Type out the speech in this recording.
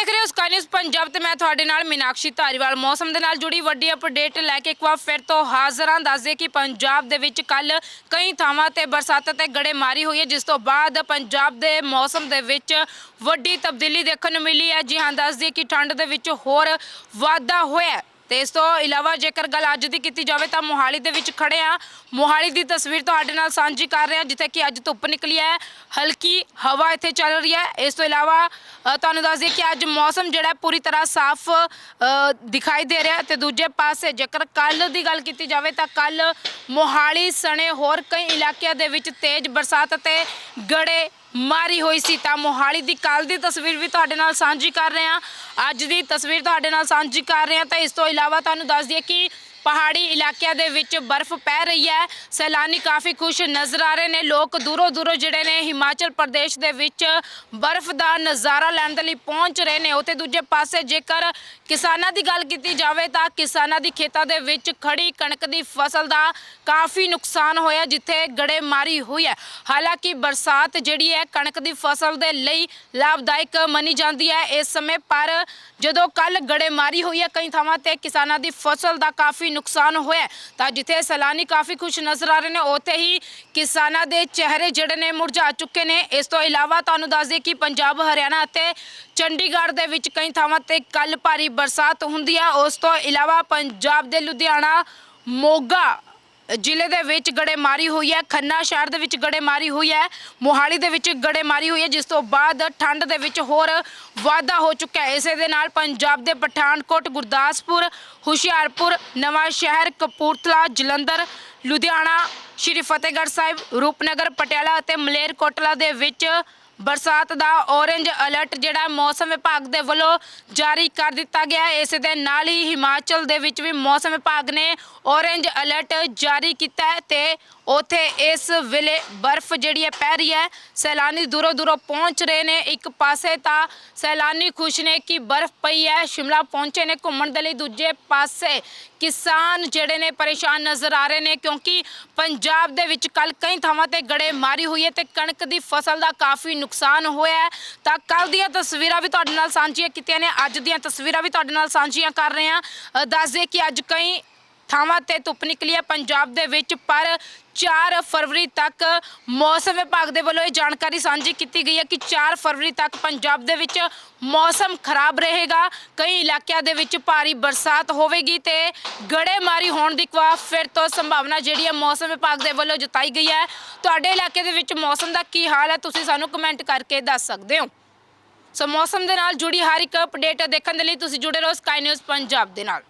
ਦੇਖ ਰਹੇ ਹੋ ਸਕਾਈ ਨਿਊਜ਼ ਪੰਜਾਬ ਤੇ ਮੈਂ ਤੁਹਾਡੇ ਨਾਲ ਮੀਨਾਕਸ਼ੀ ਧਾਰੀਵਾਲ। ਮੌਸਮ ਦੇ ਨਾਲ ਜੁੜੀ ਵੱਡੀ ਅਪਡੇਟ ਲੈ ਕੇ ਇੱਕ ਵਾਰ ਫਿਰ ਤੋਂ ਹਾਜ਼ਰ ਹਾਂ। ਦੱਸਦੇ ਕਿ ਪੰਜਾਬ ਦੇ ਵਿੱਚ ਕੱਲ ਕਈ ਥਾਵਾਂ ਤੇ ਬਰਸਾਤ ਤੇ ਗੜੇਮਾਰੀ ਹੋਈ ਹੈ। ਜਿਸ ਤੋਂ ਬਾਅਦ ਪੰਜਾਬ ਦੇ ਮੌਸਮ ਦੇ ਵਿੱਚ ਵੱਡੀ ਤਬਦੀਲੀ ਦੇਖਣ ਨੂੰ ਮਿਲੀ ਹੈ। ਜੀ ਹਾਂ ਦੱਸਦੇ ਕਿ ਠੰਡ ਦੇ ਵਿੱਚ ਹੋਰ ਵਾਧਾ ਹੋਇਆ ਤੇ ਇਸ ਤੋਂ ਇਲਾਵਾ ਜੇਕਰ ਗੱਲ ਅੱਜ ਦੀ ਕੀਤੀ ਜਾਵੇ ਤਾਂ ਮੋਹਾਲੀ ਦੇ ਵਿੱਚ ਖੜੇ ਆ। ਮੋਹਾਲੀ ਦੀ ਤਸਵੀਰ ਤੁਹਾਡੇ ਨਾਲ ਸਾਂਝੀ ਕਰ ਰਹੇ ਹਾਂ ਜਿੱਥੇ ਕਿ ਅੱਜ ਧੁੱਪ ਨਿਕਲੀ ਹੈ, ਹਲਕੀ ਹਵਾ ਇੱਥੇ ਚੱਲ ਰਹੀ ਹੈ। ਇਸ ਤੋਂ ਇਲਾਵਾ ਤੁਹਾਨੂੰ ਦੱਸ ਦਈਏ ਕਿ ਅੱਜ ਮੌਸਮ ਜਿਹੜਾ ਪੂਰੀ ਤਰ੍ਹਾਂ ਸਾਫ਼ ਦਿਖਾਈ ਦੇ ਰਿਹਾ ਹੈ। ਤੇ ਦੂਜੇ ਪਾਸੇ ਜੇਕਰ ਕੱਲ ਦੀ ਗੱਲ ਕੀਤੀ ਜਾਵੇ ਤਾਂ ਕੱਲ ਮੋਹਾਲੀ ਸਣੇ ਹੋਰ ਕਈ ਇਲਾਕਿਆਂ ਦੇ ਵਿੱਚ ਤੇਜ਼ ਬਰਸਾਤ ਅਤੇ ਗੜੇ ਮਾਰੀ ਹੋਈ ਸੀ ਤਾਂ ਮੋਹਾਲੀ ਦੀ ਕੱਲ ਦੀ ਤਸਵੀਰ ਵੀ ਤੁਹਾਡੇ ਨਾਲ ਸਾਂਝੀ ਕਰ ਰਹੇ ਹਾਂ। ਅੱਜ ਦੀ ਤਸਵੀਰ ਤੁਹਾਡੇ ਨਾਲ ਸਾਂਝੀ ਕਰ ਰਹੇ ਹਾਂ ਤਾਂ ਇਸ ਤੋਂ ਇਲਾਵਾ ਤੁਹਾਨੂੰ ਦੱਸ ਦਈਏ ਕਿ ਪਹਾੜੀ ਇਲਾਕਿਆਂ ਦੇ ਵਿੱਚ ਬਰਫ਼ ਪੈ ਰਹੀ ਹੈ। ਸੈਲਾਨੀ ਕਾਫੀ ਖੁਸ਼ ਨਜ਼ਰ ਆ ਰਹੇ ਨੇ। ਲੋਕ ਦੂਰੋਂ ਦੂਰੋਂ ਜਿਹੜੇ ਨੇ ਹਿਮਾਚਲ ਪ੍ਰਦੇਸ਼ ਦੇ ਵਿੱਚ ਬਰਫ਼ ਦਾ ਨਜ਼ਾਰਾ ਲੈਣ ਦੇ ਲਈ ਪਹੁੰਚ ਰਹੇ ਨੇ। ਉਤੇ ਦੂਜੇ ਪਾਸੇ ਜੇਕਰ ਕਿਸਾਨਾਂ ਦੀ ਗੱਲ ਕੀਤੀ ਜਾਵੇ ਤਾਂ ਕਿਸਾਨਾਂ ਦੀ ਖੇਤਾਂ ਦੇ ਵਿੱਚ ਖੜੀ ਕਣਕ ਦੀ ਫਸਲ ਦਾ ਕਾਫੀ ਨੁਕਸਾਨ ਹੋਇਆ, ਜਿੱਥੇ ਗੜੇਮਾਰੀ ਹੋਈ ਹੈ। ਹਾਲਾਂਕਿ ਬਰਸਾਤ ਜਿਹੜੀ ਹੈ ਕਣਕ ਦੀ ਫਸਲ ਦੇ ਲਈ ਲਾਭਦਾਇਕ ਮੰਨੀ ਜਾਂਦੀ ਹੈ ਇਸ ਸਮੇਂ, ਪਰ ਜਦੋਂ ਕੱਲ ਗੜੇਮਾਰੀ ਹੋਈ ਹੈ, ਕਈ ਥਾਵਾਂ ਤੇ ਕਿਸਾਨਾਂ ਦੀ ਫਸਲ ਦਾ ਕਾਫੀ ਨੁਕਸਾਨ ਹੋਇਆ ਤਾਂ ਜਿੱਥੇ ਸੈਲਾਨੀ ਕਾਫੀ ਖੁਸ਼ ਨਜ਼ਰ ਆ ਰਹੇ ਨੇ, ਉੱਥੇ ਹੀ ਕਿਸਾਨਾਂ ਦੇ ਚਿਹਰੇ ਜਿਹੜੇ ਨੇ ਮੁਰਝਾ ਚੁੱਕੇ ਨੇ। ਇਸ ਤੋਂ ਇਲਾਵਾ ਤੁਹਾਨੂੰ ਦੱਸ ਦਈਏ ਕਿ ਪੰਜਾਬ, ਹਰਿਆਣਾ ਅਤੇ ਚੰਡੀਗੜ੍ਹ ਦੇ ਵਿੱਚ ਕਈ ਥਾਵਾਂ ਤੇ ਕੱਲ ਭਾਰੀ ਬਰਸਾਤ ਹੁੰਦੀ ਹੈ ਉਸ ਤੋਂ ਇਲਾਵਾ ਪੰਜਾਬ ਦੇ ਲੁਧਿਆਣਾ, ਮੋਗਾ ਜ਼ਿਲ੍ਹੇ ਦੇ ਵਿੱਚ ਗੜੇਮਾਰੀ ਹੋਈ ਹੈ, ਖੰਨਾ ਸ਼ਹਿਰ ਦੇ ਵਿੱਚ ਗੜੇਮਾਰੀ ਹੋਈ ਹੈ, ਮੋਹਾਲੀ ਦੇ ਵਿੱਚ ਗੜੇਮਾਰੀ ਹੋਈ ਹੈ, ਜਿਸ ਤੋਂ ਬਾਅਦ ਠੰਡ ਦੇ ਵਿੱਚ ਹੋਰ ਵਾਧਾ ਹੋ ਚੁੱਕਾ ਹੈ। ਇਸੇ ਦੇ ਨਾਲ ਪੰਜਾਬ ਦੇ ਪਠਾਨਕੋਟ, ਗੁਰਦਾਸਪੁਰ, ਹੁਸ਼ਿਆਰਪੁਰ ਨਵਾਂ ਸ਼ਹਿਰ ਕਪੂਰਥਲਾ, ਜਲੰਧਰ, ਲੁਧਿਆਣਾ, ਸ਼੍ਰੀ ਫਤਿਹਗੜ੍ਹ ਸਾਹਿਬ, ਰੂਪਨਗਰ, ਪਟਿਆਲਾ ਅਤੇ ਮਲੇਰਕੋਟਲਾ ਦੇ ਵਿੱਚ ਬਰਸਾਤ ਦਾ ਔਰੇਂਜ ਅਲਰਟ ਜਿਹੜਾ ਮੌਸਮ ਵਿਭਾਗ ਦੇ ਵੱਲੋਂ ਜਾਰੀ ਕਰ ਦਿੱਤਾ ਗਿਆ ਹੈ। ਇਸ ਦੇ ਨਾਲ ਹੀ ਹਿਮਾਚਲ ਦੇ ਵਿੱਚ ਵੀ ਮੌਸਮ ਵਿਭਾਗ ਨੇ ਔਰੇਂਜ ਅਲਰਟ ਜਾਰੀ ਕੀਤਾ ਹੈ ਤੇ ਉੱਥੇ ਇਸ ਵੇਲੇ ਬਰਫ਼ ਜਿਹੜੀ ਹੈ ਪੈ ਰਹੀ ਹੈ। ਸੈਲਾਨੀ ਦੂਰੋਂ ਦੂਰੋਂ ਪਹੁੰਚ ਰਹੇ ਨੇ। ਇੱਕ ਪਾਸੇ ਤਾਂ ਸੈਲਾਨੀ ਖੁਸ਼ ਨੇ ਕਿ ਬਰਫ਼ ਪਈ ਹੈ। ਸ਼ਿਮਲਾ ਪਹੁੰਚੇ ਨੇ ਘੁੰਮਣ ਦੇ ਲਈ। ਦੂਜੇ ਪਾਸੇ ਕਿਸਾਨ ਜਿਹੜੇ ਨੇ ਪਰੇਸ਼ਾਨ ਨਜ਼ਰ ਆ ਰਹੇ ਨੇ ਕਿਉਂਕਿ ਪੰਜਾਬ ਦੇ ਵਿੱਚ ਕੱਲ ਕਈ ਥਾਵਾਂ ਤੇ ਗੜੇ ਮਾਰੀ ਹੋਈ ਹੈ ਤੇ ਕਣਕ ਦੀ ਫਸਲ ਦਾ ਕਾਫੀ ਨੁਕਸਾਨ ਹੋਇਆ ਤਾਂ ਕੱਲ ਦੀਆਂ ਤਸਵੀਰਾਂ ਵੀ ਤੁਹਾਡੇ ਨਾਲ ਸਾਂਝੀਆਂ ਕੀਤੀਆਂ ਨੇ। ਅੱਜ ਦੀਆਂ ਤਸਵੀਰਾਂ ਵੀ ਤੁਹਾਡੇ ਨਾਲ ਸਾਂਝੀਆਂ ਕਰ ਰਹੇ ਹਾਂ। ਅ, ਦੱਸ ਦਈਏ ਕਿ ਅੱਜ ਕਈ ਥਾਵਾਂ ਤੇ ਧੁੱਪ ਨਿਕਲੀ ਹੈ ਪੰਜਾਬ ਦੇ ਵਿੱਚ, ਪਰ 4 ਫਰਵਰੀ ਤੱਕ ਮੌਸਮ ਵਿਭਾਗ ਦੇ ਵੱਲੋਂ ਇਹ ਜਾਣਕਾਰੀ ਸਾਂਝੀ ਕੀਤੀ ਗਈ ਹੈ ਕਿ 4 ਫਰਵਰੀ ਤੱਕ ਪੰਜਾਬ ਦੇ ਵਿੱਚ ਮੌਸਮ ਖਰਾਬ ਰਹੇਗਾ। ਕਈ ਇਲਾਕਿਆਂ ਦੇ ਵਿੱਚ ਭਾਰੀ ਬਰਸਾਤ ਹੋਵੇਗੀ ਤੇ ਗੜੇਮਾਰੀ ਹੋਣ ਦੀ ਕਵਾ ਫਿਰ ਤੋਂ ਸੰਭਾਵਨਾ ਜਿਹੜੀ ਹੈ ਮੌਸਮ ਵਿਭਾਗ ਦੇ ਵੱਲੋਂ ਜਤਾਈ ਗਈ ਹੈ। ਤੁਹਾਡੇ ਇਲਾਕੇ ਦੇ ਵਿੱਚ ਮੌਸਮ ਦਾ ਕੀ ਹਾਲ ਹੈ, ਤੁਸੀਂ ਸਾਨੂੰ ਕਮੈਂਟ ਕਰਕੇ ਦੱਸ ਸਕਦੇ ਹੋ। ਸੋ ਮੌਸਮ ਦੇ ਨਾਲ ਜੁੜੀ ਹਰ ਇੱਕ ਅਪਡੇਟ ਦੇਖਣ ਦੇ ਲਈ ਤੁਸੀਂ ਜੁੜੇ ਰਹੋ ਸਕਾਈ ਨਿਊਜ਼ ਪੰਜਾਬ ਦੇ ਨਾਲ।